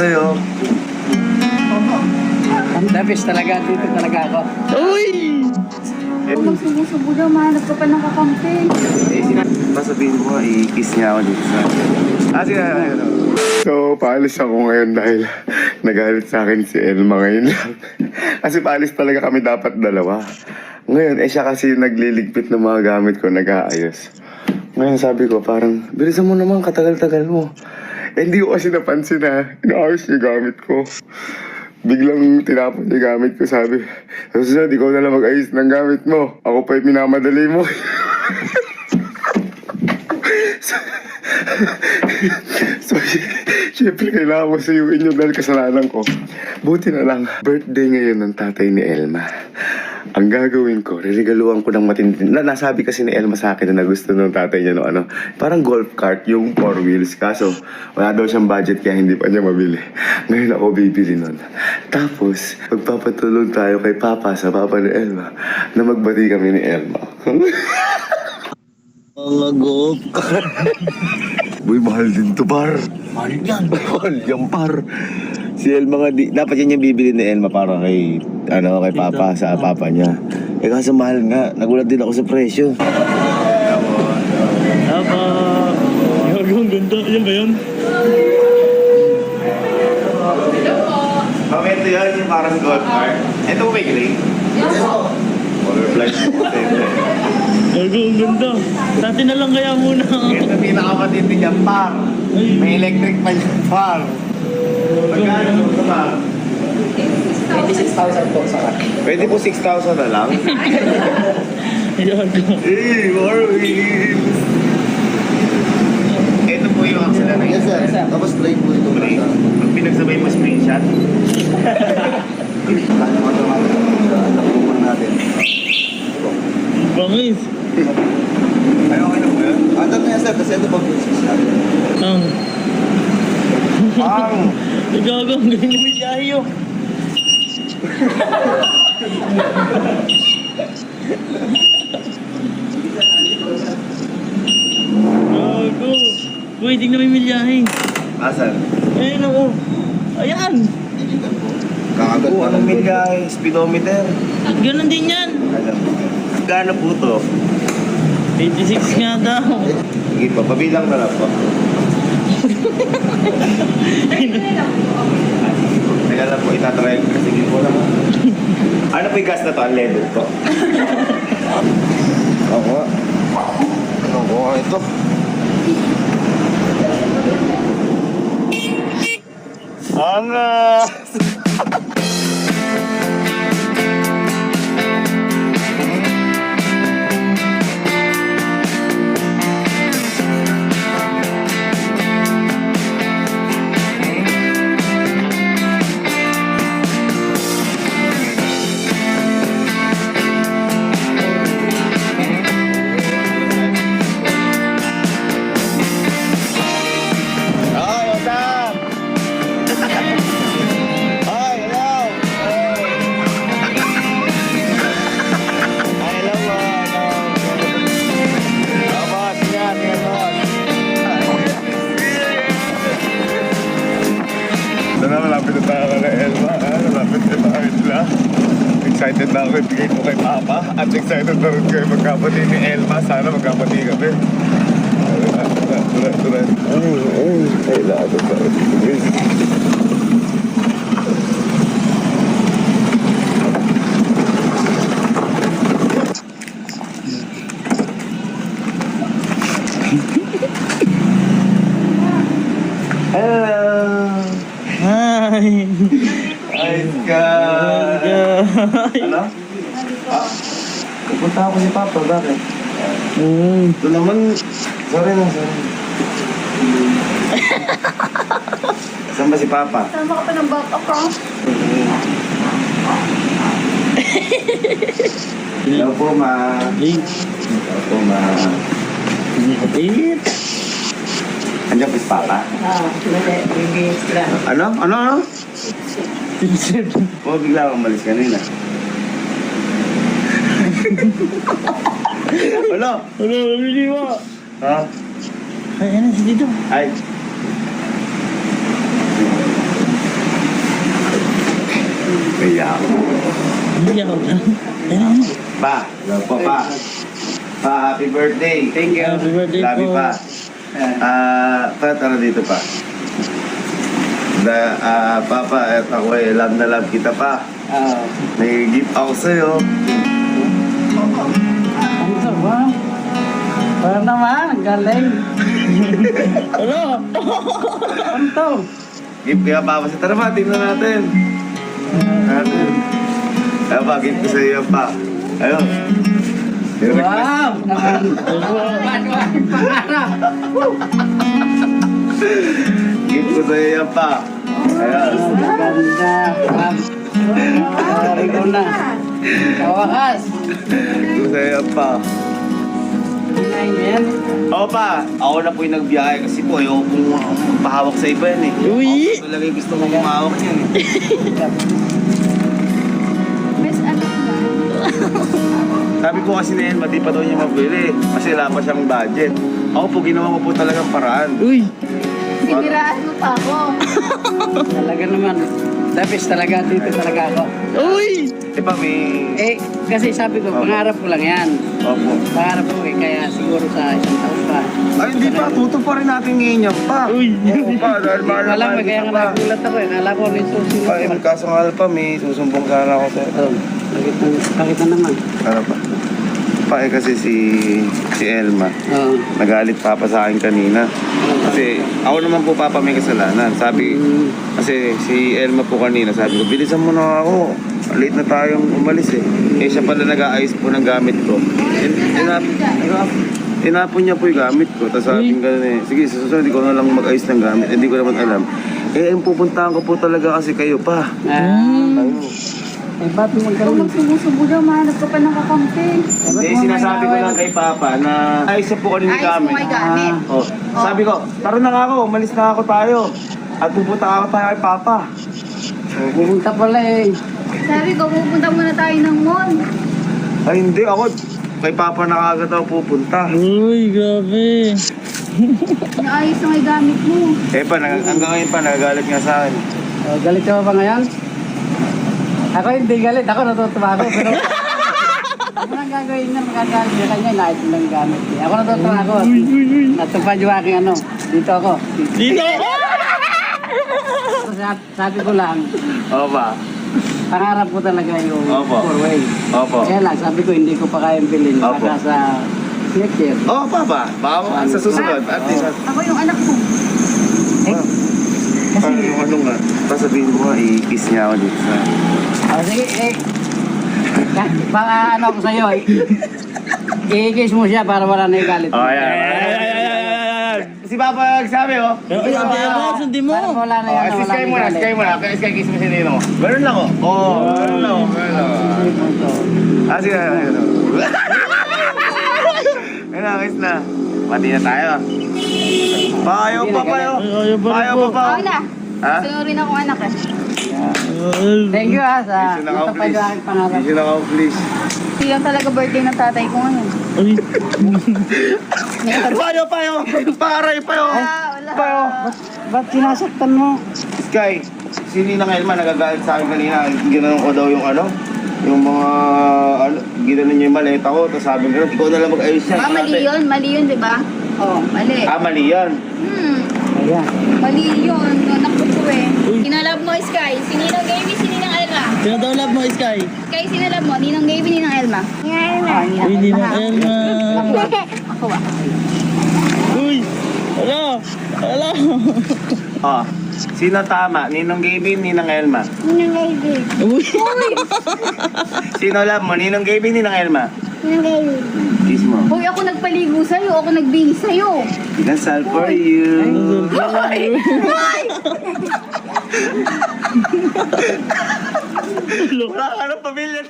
sa'yo. The best talaga, dito talaga ako. Huwag sumusubo daw, mahanap ka pa ng kakampi. Eh, sinabi, sabihin mo, i-kiss niya ako dito sa... Ah, sige, ano. So, paalis ako ngayon dahil nagalit sa akin si Elma ngayon lang. kasi paalis talaga kami dapat dalawa. Ngayon, eh siya kasi yung nagliligpit ng mga gamit ko, nag-aayos. Ngayon sabi ko, parang, bilisan mo naman, katagal-tagal mo. Eh, hindi ko kasi napansin na inaayos yung gamit ko. Biglang tinapon yung gamit ko, sabi. Sa susunod, ikaw na lang mag-ayos ng gamit mo. Ako pa yung minamadali mo. so, syempre kailangan ko suyuin yun dahil kasalanan ko. Buti na lang, birthday ngayon ng tatay ni Elma. Ang gagawin ko, ririgaluhan ko ng matindi. Na, nasabi kasi ni Elma sa akin na gusto ng tatay niya no ano, parang golf cart yung four wheels. Kaso, wala daw siyang budget kaya hindi pa niya mabili. Ngayon ako bibili nun. Tapos, magpapatulong tayo kay Papa sa Papa ni Elma na magbati kami ni Elma. Mga golf Uy, mahal din to, par. Mahal yan. Mahal yan, par. Si Elma nga, di, dapat yan yung bibili ni Elma para kay, ano, kay Papa, sa Papa niya. Eh kaso mahal nga, nagulat din ako sa presyo. Apa? Yung ganda, yan ba yun? Mami, ito yan, yung parang golf cart. Ito may gray. Yes, Color black. Gago, ang ganda. Dati na lang kaya muna. Ito pinakamatindi niya, par. May electric pa niya, par. Magkano ito ba? 26,000 po sa akin. Pwede po 6,000 na lang. Gago. Eh, wheels. Ito po yung acceleration. Yes, sir. Tapos try po ito. Break. Pag pinagsabay mo screenshot. Kaya mga tamatin. Nakukuha natin. Ay, okay na po yun? Ano na yan, sir? Kasi ito pag. Ang. Ang! Gago, ang galing siya oh. Gago. Uy, tingnan mo yung milyahe. Asan? Ayun ako. Ayan. Kakagat Oo, anong milya? Speedometer. Ganon din yan. Alam mo. Gano po to? 86 nga daw. Sige pa, pabilang na lang po. Teka lang po, itatry ko. Sige po naman. Ano po yung gas na to? Unleaded po. Ako. Ano ko ito? Angas! At excited na rin kayo magkapatid ni Elma. Sana magkapatid kami. Tara, tara, tara, tara. Ay, ay, kailangan. Sige. Hello! Hi. Ayos ka! Ano? Ah, Pupunta ako si Papa, bakit? Mm. Ito naman, sorry na, sorry. Saan ba si Papa? Tama ka pa ng backup ha? Hello po, ma. Hello po, ma. Hey. Andiyan po si Papa? Ah, hindi. Bibis lang. Ano? Ano? Ano? Tinsip. Oo, bigla akong umalis kanina. Ano? Ano, hindi mo. Ha? Ay, ano si Dito? Ay. Hindi ako. Ayan. Pa, love po pa. Pa, happy birthday. Thank you. Happy birthday Love you po. pa. Ah, pa, tara dito pa. Da, ah, papa, at ako eh, love na love kita pa. Oo. May gift ako sa'yo. Ano Parang naman, ang galing. Ano? Ano to? Gift kaya papa sa tara pa, tingnan natin. Natin. Ayun pa, gift ko sa'yo yan pa. Ayun. Wow! Naman. Gift ko sa'yo yan pa. Ayun. Ang ganda. Ko na. Kawakas. Gift ko sa'yo yan pa. Oo pa, ako na po yung nagbiyahe kasi po ayoko pong pahawak sa iba yan eh. Uy! Ako talaga yung gusto mong mahawak yan eh. Miss, ano ba? Sabi po kasi na Elma, di pa daw niya mabili kasi wala pa siyang budget. Ako po, ginawa ko po talagang paraan. Uy! Siniraan mo pa ako. Talaga naman. The best talaga. Dito talaga ako. Uy! Eh pa, may... Eh, kasi sabi ko, pangarap ko lang yan. Opo. Pangarap ko eh, kaya siguro sa isang taon pa. Ay, hindi pa, tuto pa rin natin ngayon yan pa. Uy! Oo pa, dahil mahal na Alam mo, kaya nga pa. nagulat ako eh. Nala ko rin susunod. Pa, eh, kaso nga pa, may susumbong sana ako sa... Oh, bakit na, bakit na naman? Ano pa? Pa, eh kasi si... si Elma. Oo. Nagalit papa sa akin kanina. Kasi ako naman po papa may kasalanan. Sabi, Mm. kasi si Elma po kanina, sabi ko, bilisan mo na ako. Late na tayong umalis eh. Eh siya pala nag-aayos po ng gamit ko. In, inap, inap, inapon niya po yung gamit ko. Tapos sabi ko gano'n eh, sige, sa susunod, hindi ko na lang mag-ayos ng gamit. Hindi ko naman alam. Eh, ang pupuntahan ko po talaga kasi kayo pa. Ah, Ayun. eh, ba't mo Ikaw magkaroon? magsumusubo daw, mahanap ka pa ng kakampi. Eh, sinasabi ko lang kay Papa na ayos na po kanina yung Ayos mo gamit. may gamit. Oh, sabi ko, tara na nga ako, umalis na ako tayo. At pupunta ako tayo kay Papa. Oh, pupunta pala eh. Sabi ko, pupunta muna tayo ng mall. Ay hindi, ako kay Papa na kagad ako pupunta. Uy! Grabe! Naayos na may gamit mo. Eh pa, nag- hanggang ngayon pa, nagagalit nga sa akin. Oh, galit ka ba ngayon? Ako hindi galit. Ako natutuwa ako. Pero ano ang gagawin niya? Magagalit niya kanya. Inayos mo lang gamit niya. Ako natutuwa ako. Natupad yung aking ano. Dito ako. Dito! Sa- sabi ko lang, Oo ba? Pangarap ko talaga yung Opo. four-way. Opo. Kaya lang, sabi ko hindi ko pa kayang bilhin. Opo. Baka sa future. Oo, Papa. Baka sa susunod. At least, Ako yung anak mo. Eh, kasi yung ano nga, tapos sabihin mo nga, i-kiss niya ako dito sa... oh, sige, eh. ka- Baka ano ko sa'yo, eh. I-kiss mo siya para wala na yung galit. Oh, ayan. Ay, ay, ay, ay! Si Papa nagsabi, oh. Ay, sundi mo! Sundi mo! Para wala na Oh, yan. si wala Sky na yung muna. Sky muna. Kaya Sky kiss mo si Nino mo. Ganun lang, oh. Oo, ganun lang, oh. Ganun lang. oh. Ah, sige, sige. Ayun na, kiss na. Pati na tayo. Payo pa, payo. Pa Payo pa pa. Ako na. Ha? Sunurin ako anak eh. Thank you ah sa yung aking pangarap. Vision ako, please. Hindi lang talaga birthday ng tatay ko ngayon. Uy! Payo, payo. Paray, payo. Ah, wala. Payo. Ba't sinasaktan mo? Sky, si Ninang Elma nagagalit sa akin kanina. Ginanon ko daw yung ano, yung mga, ano, ginanon niya yung maleta ko. Tapos sabi ko, ikaw na lang mag-ayos yan. Ah, mali yun. Mali yun, di ba? Oh, mali. Ah, mali yan. Hmm. Ayan. Mali yun. Anak ko eh. Sinalab mo, Sky. Sininong Gaby, sininang Elma. Sino daw love mo, Sky? Sky, sinalab mo. Ninong Gaby, ninang Elma. Ninang Elma. Oh, Uy, di Elma! Ako ah. Uy! Wala! Wala! Ah, sino tama? Ninong Gaby, Ninang Elma. Ninang Gaby. Uy! Sino love mo? Ninong Gaby, Ninang Elma. Ninang Gaby. Kiss mo. Hoy, ako nagpaligo sa'yo. Ako nagbihis sa'yo. Kinasal for you. Wala ka ng pamilya.